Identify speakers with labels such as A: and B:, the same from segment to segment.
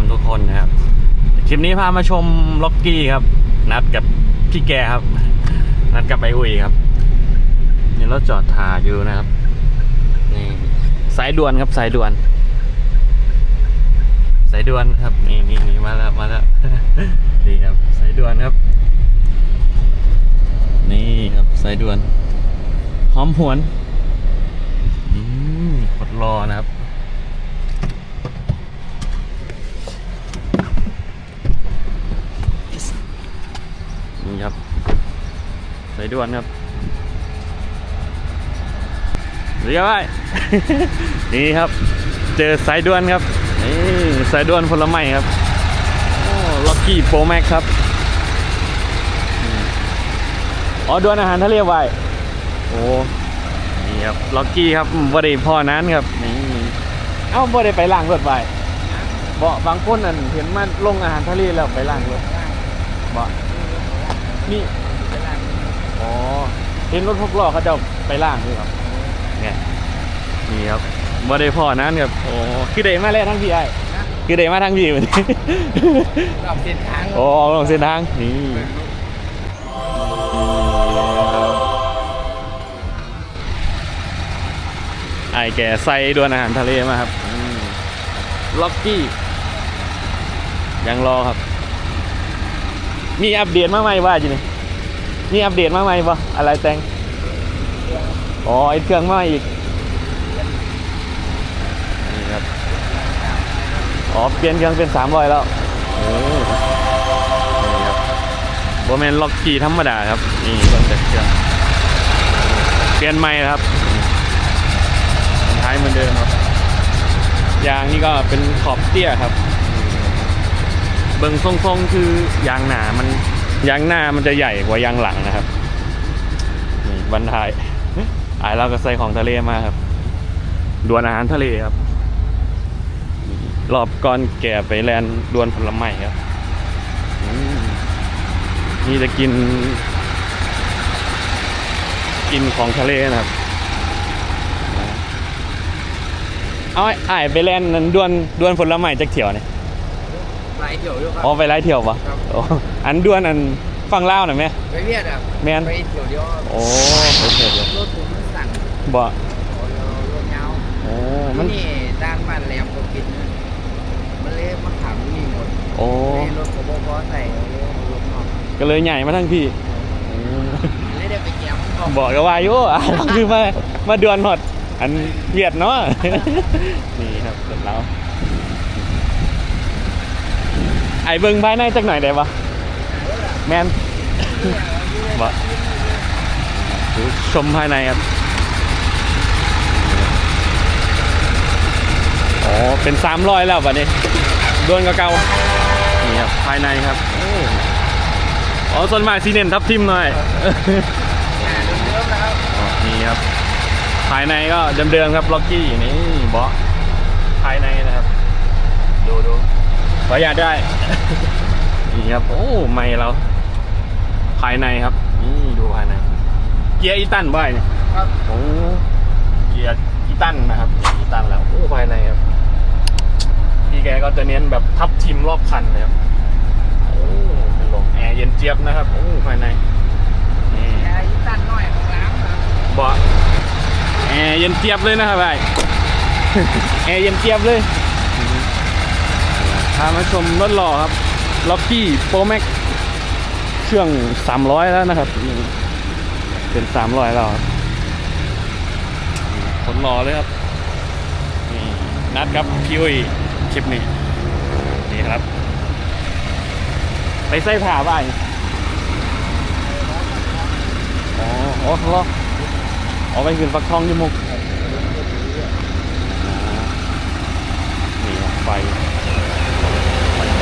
A: ามทุกคนนะครับ คลิปนี้พามาชมล็อกกี้ครับ นัดกับพี่แกครับ นัดกับไออุ๋ยครับ นี่รถจอดถ่าอยู่นะครับ นี่สายด่วนครับสายด่วน สายด่วนครับ นี่นี่นี่มาแล้วมาแล้วดีครับสายด่วนครับ นี่ครับสายด่วนหอมหวนอืมกดรอนะครับ นี่ครับสายด่ วนครับเรียบร้อยนี่ครับ เจอสายด่วนครับนี่สายด่วนผลไม้ครับโอ้ล็อกกี้โปรแม็กครับอ๋อด่วนอาหารทะเลไว้โอ้นี่ครับล็อกกี้ครับบ่ได้พอนั้นครับนี่เอ้าบ่ได้ไปล้างรถไว้บ่บางคนอันเห็นมันลงอาหารทะเลแล้วไปล้างรถบ่นี่ เห็นรถพกล้อเขาจะไปล่างด้วยครับเนี่ยนี่ครับบ่ได้พอนั้นครับโอ้คือได้มาแล้วทั้งพี่ไอ้คือได้มาทั้งพี่วันนี้
B: รอบเส้นทาง
A: โอ้ออกลงเส้นทางนี่ไอ้แกใส่ดวนอาหารทะเลมาครับล็อกกี้ ยังรอครับ มีอัปเดตมาไหมว่าจีนี่ มีอัปเดตมาไหม่ปะอะไรแต่งอ๋อไอเครื่องมาอีกนี่ครับอ๋อเปลี่ยนเครื่องเป็นสามร้อยแล้วโอ้นี่ครับโบแมนล็อกกี้ธรรมดาครับนี่เบิ่งแต่เครื่องเปลี่ยนใหม่ครับท้ายเหมือนเดิมครับยางนี่ก็เป็นขอบเตี้ยครับ เบิ่งทรงๆคือยางหนามัน ยางหน้ามันจะใหญ่กว่ายางหลังนะครับนี่บรรทายอายเราก็ใส่ของทะเลมาครับดวนอาหารทะเลครับ รอบก่อนแก่ไปแลนดวนผลไม้ครับนี่จะกิน กินของทะเลนะครับ เอาไอ้ไอไปแลนนั้นดวนดวนผลไม้จากเที่ยวเนี่ย
B: หลายเที่ยวอยู่ครั
A: อ๋อไปไล่เที่ยวปะ
B: ครับ
A: โอ้อันดวนอันฟังเล่าวหน่อยไหม
B: ไปเวียดอะ
A: แม่น
B: ไปเที่ยวเดียว
A: โอ้โอเคเดี๋ยว
B: รถผมมันสั่น
A: บ่
B: โอ้รถยาว
A: โอ้
B: มั
A: มันน
B: นี่ด้านบ้านแหลมก็กินมันเลยมาถามนี่หมด
A: โอ้
B: เลยรถผมพอใส่เลยรถนอก
A: ก็เลยใหญ่มาทั้งพี่
B: เลยได้ไปแก้มนออก
A: บอกกับวาอยุอะคือมามาดวนหมดอันเวียดเนาะ นี่ครับเสร็จแล้ว ไอ้เบิ้งภายในจักหน่อยได้ปะแมนบะชมภายในครับอ๋อเป็นสามร้อยแล้วบัดนี้โดนกับเก่านี่ครับภายในครับอ๋อส่วนมากซีเน้นทับทิมหน่อย
B: นี่ครับ
A: ภายในก็เดิมๆครับล็อกกี้นี่เบาะภายในนะครับ ดูดู ขออนุญาตได้ นี่ครับ โอ้ไม่เรา ภายในครับ นี่ดูภายใน เกียร์อีตันบ่ายเนี่ย
B: ครับ
A: โอ้เกียร์อีตันนะครับเกียร์อีตันแล้ว โอ้ภายในครับ พี่แกก็จะเน้นแบบทับทิมรอบคันเลยครับ โอ้เป็นลมแอร์เย็นเจี๊ยบนะครับ โอ้ภายในนี่
B: ยาอีตันน้อยของร้านครับ
A: เบาะแอร์เย็นเจี๊ยบเลยนะครับไอ้แอร์เย็นเจี๊ยบเลยพามาชมรถหล่อครับล็อกกี้โปรแม็กเครื่อง 300 แล้วนะครับ เป็น 300 แล้วครับคนหล่อเลยครับนี่นัดครับพี่อุ้ยคลิปนี้นี่ครับ ไปใส่ผ่าบ้านอ๋ออ๋อทะเลาะเอไปคืนฟักทองยี่มุกนี่ไฟ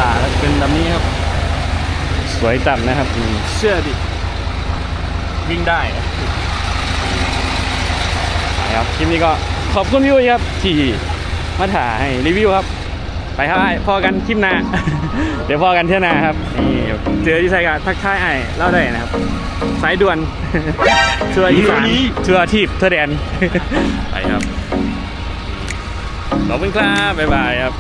A: ตาแล้วเป็นแบบนี้ครับ สวยจัดนะครับนี่เชื่อดิ วิ่งได้ครับไปครับคลิปนี้ก็ขอบคุณพี่อุ้ยครับ ที่มาถ่ายให้รีวิวครับ ไปครับไอ้พอกันคลิปหน้า เดี๋ยวพอกันเที่ยวหน้าครับนี่เจอที่ไซกาทักทายไอ้เล่าได้นะครับ สายด่วนชัวร์อีสานชัวร์ทีบเทอร์แดนไปครับ ขอบคุณครับบ๊ายบายครับ